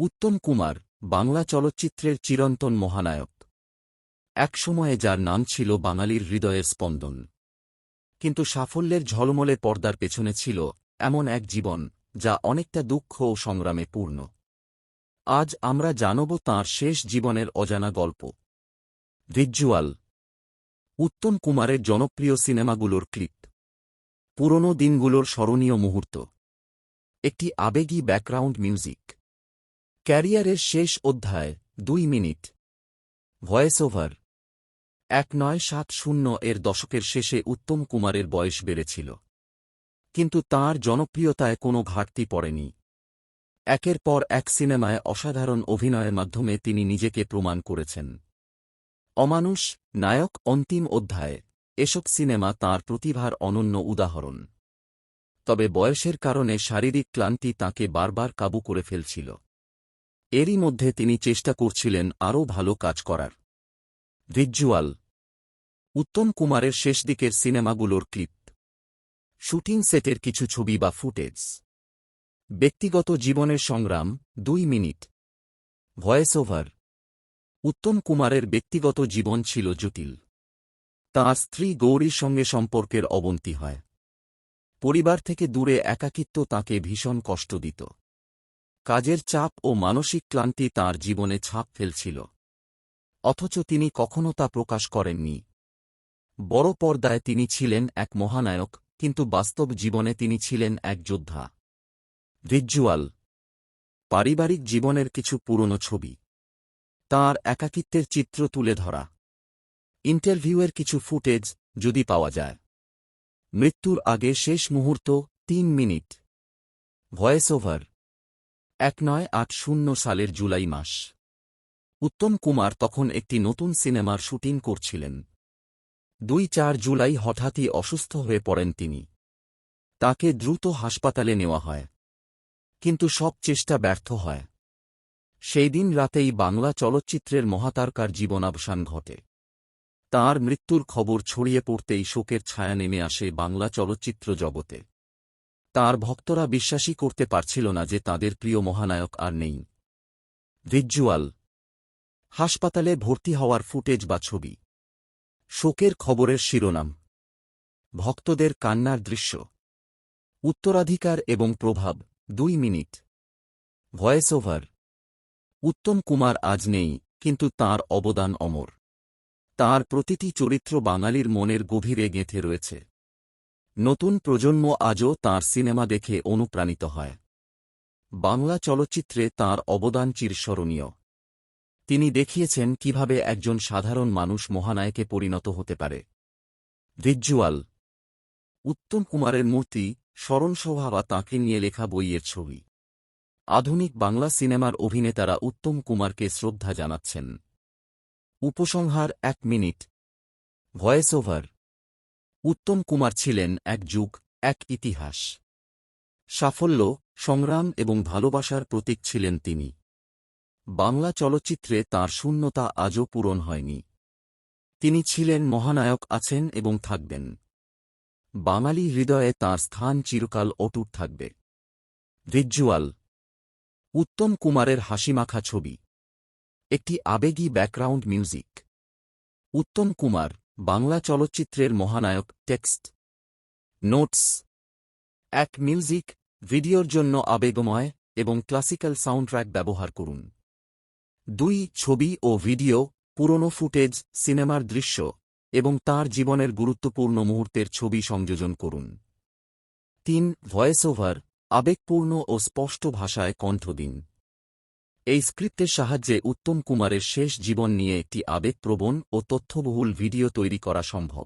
উত্তম কুমার, বাংলা চলচ্চিত্রের চিরন্তন মহানায়ক। একসময়ে যার নাম ছিল বাঙালির হৃদয়ের স্পন্দন। কিন্তু সাফল্যের ঝলমলে পর্দার পেছনে ছিল এমন এক জীবন যা অনেকটা দুঃখ ও সংগ্রামে পূর্ণ। আজ আমরা জানব তাঁর শেষ জীবনের অজানা গল্প। ভিজ্যুয়াল উত্তম কুমারের জনপ্রিয় সিনেমাগুলোর ক্লিপ। পুরনো দিনগুলোর স্মরণীয় মুহূর্ত। একটি আবেগী ব্যাকগ্রাউন্ড মিউজিক। ক্যারিয়ারের শেষ অধ্যায়, দুই মিনিট। ভয়েস ওভার এক নয় সাত শূন্য এর দশকের শেষে উত্তম কুমারের বয়স বেড়েছিল। কিন্তু তাঁর জনপ্রিয়তায় কোনো ঘাটতি পড়েনি। একের পর এক সিনেমায় অসাধারণ অভিনয়ের মাধ্যমে তিনি নিজেকে প্রমাণ করেছেন। অমানুষ, নায়ক, অন্তিম অধ্যায়, এসব সিনেমা তাঁর প্রতিভার অনন্য উদাহরণ। তবে বয়সের কারণে শারীরিক ক্লান্তি তাঁকে বারবার কাবু করে ফেলছিল। এরই মধ্যে তিনি চেষ্টা করছিলেন আরও ভালো কাজ করার। ভিজ্যুয়াল উত্তম কুমারের শেষ দিকের সিনেমাগুলোর ক্লিপ। শুটিং সেটের কিছু ছবি বা ফুটেজ। ব্যক্তিগত জীবনের সংগ্রাম, দুই মিনিট। Voice over. উত্তম কুমারের ব্যক্তিগত জীবন ছিল জটিল। তাঁর স্ত্রী গৌরীর সঙ্গে সম্পর্কের অবনতি হয়। পরিবার থেকে দূরে একাকিত্ব তাঁকে ভীষণ কষ্ট দিত। কাজের চাপ ও মানসিক ক্লান্তি তাঁর জীবনে ছাপ ফেলছিল। অথচ তিনি কখনো তা প্রকাশ করেননি। বড় পর্দায় তিনি ছিলেন এক মহানায়ক, কিন্তু বাস্তব জীবনে তিনি ছিলেন এক যোদ্ধা। ভিজ্যুয়াল পারিবারিক জীবনের কিছু পুরনো ছবি। তাঁর একাকিত্বের চিত্র তুলে ধরা। ইন্টারভিউয়ের কিছু ফুটেজ যদি পাওয়া যায়। মৃত্যুর আগে শেষ মুহূর্ত তিন মিনিট। Voice over. এক নয় আট শূন্য সালের জুলাই মাস। উত্তম কুমার তখন একটি নতুন সিনেমার শুটিং করছিলেন। দুই চার জুলাই হঠাৎই অসুস্থ হয়ে পড়েন তিনি। তাকে দ্রুত হাসপাতালে নেওয়া হয়। কিন্তু সব চেষ্টা ব্যর্থ হয়। সেই দিন রাতেই বাংলা চলচ্চিত্রের মহাতারকার জীবনাবসান ঘটে। তাঁর মৃত্যুর খবর ছড়িয়ে পড়তেই শোকের ছায়া নেমে আসে বাংলা চলচ্চিত্র জগতে। তাঁর ভক্তরা বিশ্বাসই করতে পারছিল না যে তাদের প্রিয় মহানায়ক আর নেই। ভিজ্যুয়াল হাসপাতালে ভর্তি হওয়ার ফুটেজ বা ছবি। শোকের খবরের শিরোনাম। ভক্তদের কান্নার দৃশ্য। উত্তরাধিকার এবং প্রভাব। দুই minute. Voice over Uttam Kumar আজ নেই, কিন্তু তার অবদান অমর। তার প্রতিটি চরিত্র বাঙালির মনের গভীরে গেঁথে রয়েছে। নতুন প্রজন্ম আজও তার সিনেমা দেখে অনুপ্রাণিত হয়। বাংলা চলচ্চিত্রে তার অবদান চিরস্মরণীয়। তিনি দেখিয়েছেন কীভাবে একজন সাধারণ মানুষ মহানায়কে পরিণত হতে পারে। ভিজ্যুয়াল উত্তম কুমারের মূর্তি, স্মরণসভা বা তাঁকে নিয়ে লেখা বইয়ের ছবি। আধুনিক বাংলা সিনেমার অভিনেতারা উত্তম কুমারকে শ্রদ্ধা জানাচ্ছেন। উপসংহার, এক minute. Voice over. Uttam Kumar ছিলেন এক যুগ, এক ইতিহাস। সাফল্য, সংগ্রাম এবং ভালোবাসার প্রতীক ছিলেন তিনি। বাংলা চলচ্চিত্রে তার শূন্যতা আজও পূরণ হয়নি। তিনি ছিলেন মহানায়ক আছেন এবং থাকবেন। বাঙালি হৃদয়ে তাঁর স্থান চিরকাল অটুট থাকবে। ভিজ্যুয়াল উত্তম কুমারের হাসিমাখা ছবি। একটি আবেগী ব্যাকগ্রাউন্ড মিউজিক। উত্তম কুমার বাংলা চলচ্চিত্রের মহানায়ক টেক্সট। নোটস। এক মিউজিক ভিডিওর জন্য আবেগময় এবং ক্লাসিক্যাল সাউন্ডট্র্যাক ব্যবহার করুন। দুই, ছবি ও ভিডিও, পুরনো ফুটেজ, সিনেমার দৃশ্য এবং তার জীবনের গুরুত্বপূর্ণ মুহূর্তের ছবি সংযোজন করুন। তিন ভয়েস ওভার আবেগপূর্ণ ও স্পষ্ট ভাষায় কণ্ঠ দিন। এই স্ক্রিপ্টের সাহায্যে উত্তম কুমারের শেষ জীবন নিয়ে একটি আবেগপ্রবণ ও তথ্যবহুল ভিডিও তৈরি করা সম্ভব।